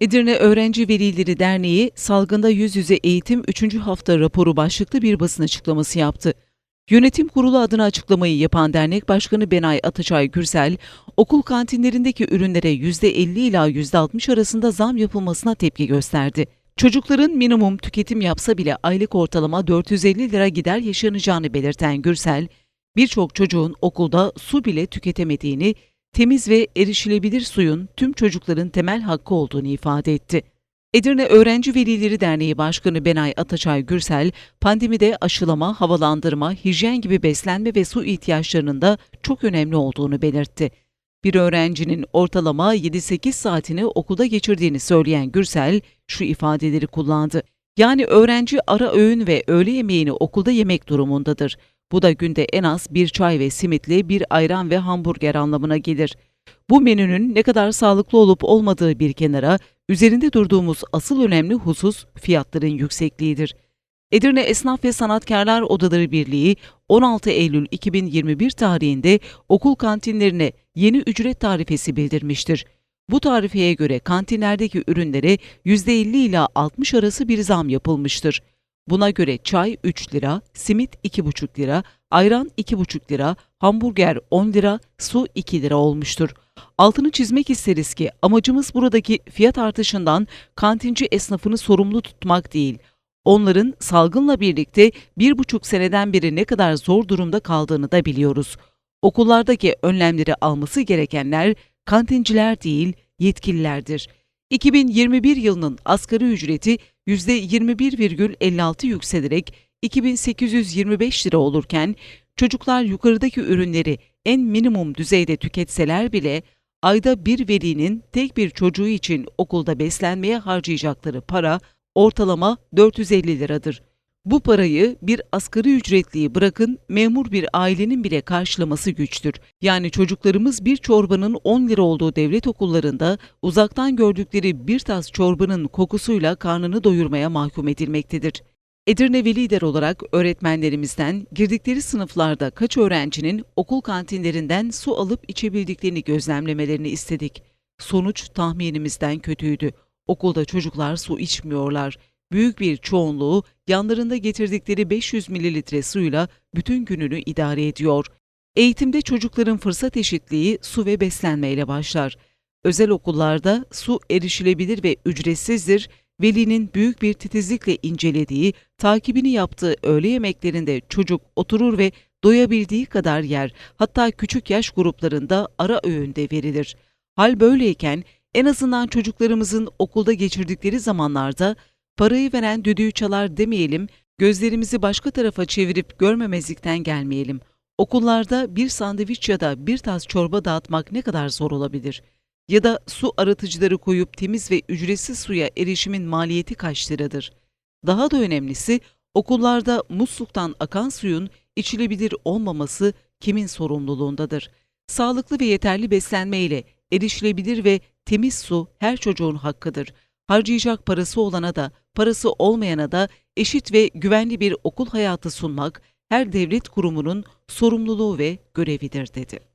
Edirne Öğrenci Velileri Derneği salgında yüz yüze eğitim 3. hafta raporu başlıklı bir basın açıklaması yaptı. Yönetim kurulu adına açıklamayı yapan dernek başkanı Benay Ataçay Gürsel, okul kantinlerindeki ürünlere %50 ila %60 arasında zam yapılmasına tepki gösterdi. Çocukların minimum tüketim yapsa bile aylık ortalama 450 lira gider yaşanacağını belirten Gürsel, birçok çocuğun okulda su bile tüketemediğini, temiz ve erişilebilir suyun tüm çocukların temel hakkı olduğunu ifade etti. Edirne Öğrenci Velileri Derneği Başkanı Benay Ataçay Gürsel, pandemide aşılama, havalandırma, hijyen gibi beslenme ve su ihtiyaçlarının da çok önemli olduğunu belirtti. Bir öğrencinin ortalama 7-8 saatini okulda geçirdiğini söyleyen Gürsel şu ifadeleri kullandı. Yani öğrenci ara öğün ve öğle yemeğini okulda yemek durumundadır. Bu da günde en az bir çay ve simitli bir ayran ve hamburger anlamına gelir. Bu menünün ne kadar sağlıklı olup olmadığı bir kenara, üzerinde durduğumuz asıl önemli husus fiyatların yüksekliğidir. Edirne Esnaf ve Sanatkarlar Odaları Birliği 16 Eylül 2021 tarihinde okul kantinlerine yeni ücret tarifesi bildirmiştir. Bu tarifeye göre kantinlerdeki ürünlere %50 ila 60 arası bir zam yapılmıştır. Buna göre çay 3 lira, simit 2,5 lira, ayran 2,5 lira, hamburger 10 lira, su 2 lira olmuştur. Altını çizmek isteriz ki amacımız buradaki fiyat artışından kantinci esnafını sorumlu tutmak değil. Onların salgınla birlikte bir buçuk seneden beri ne kadar zor durumda kaldığını da biliyoruz. Okullardaki önlemleri alması gerekenler kantinciler değil, yetkililerdir. 2021 yılının asgari ücreti %21,56 yükselerek 2825 lira olurken çocuklar yukarıdaki ürünleri en minimum düzeyde tüketseler bile ayda bir velinin tek bir çocuğu için okulda beslenmeye harcayacakları para ortalama 450 liradır. Bu parayı bir asgari ücretliyi bırakın memur bir ailenin bile karşılaması güçtür. Yani çocuklarımız bir çorbanın 10 lira olduğu devlet okullarında uzaktan gördükleri bir tas çorbanın kokusuyla karnını doyurmaya mahkum edilmektedir. Edirne Velider olarak öğretmenlerimizden girdikleri sınıflarda kaç öğrencinin okul kantinlerinden su alıp içebildiklerini gözlemlemelerini istedik. Sonuç tahminimizden kötüydü. Okulda çocuklar su içmiyorlar. Büyük bir çoğunluğu yanlarında getirdikleri 500 mililitre suyla bütün gününü idare ediyor. Eğitimde çocukların fırsat eşitliği su ve beslenmeyle başlar. Özel okullarda su erişilebilir ve ücretsizdir. Velinin büyük bir titizlikle incelediği, takibini yaptığı öğle yemeklerinde çocuk oturur ve doyabildiği kadar yer, hatta küçük yaş gruplarında ara öğünde verilir. Hal böyleyken en azından çocuklarımızın okulda geçirdikleri zamanlarda parayı veren düdüğü çalar demeyelim, gözlerimizi başka tarafa çevirip görmemezlikten gelmeyelim. Okullarda bir sandviç ya da bir tas çorba dağıtmak ne kadar zor olabilir? Ya da su arıtıcıları koyup temiz ve ücretsiz suya erişimin maliyeti kaç liradır? Daha da önemlisi okullarda musluktan akan suyun içilebilir olmaması kimin sorumluluğundadır? Sağlıklı ve yeterli beslenme ile erişilebilir ve temiz su her çocuğun hakkıdır. Harcayacak parası olana da, parası olmayana da eşit ve güvenli bir okul hayatı sunmak her devlet kurumunun sorumluluğu ve görevidir dedi.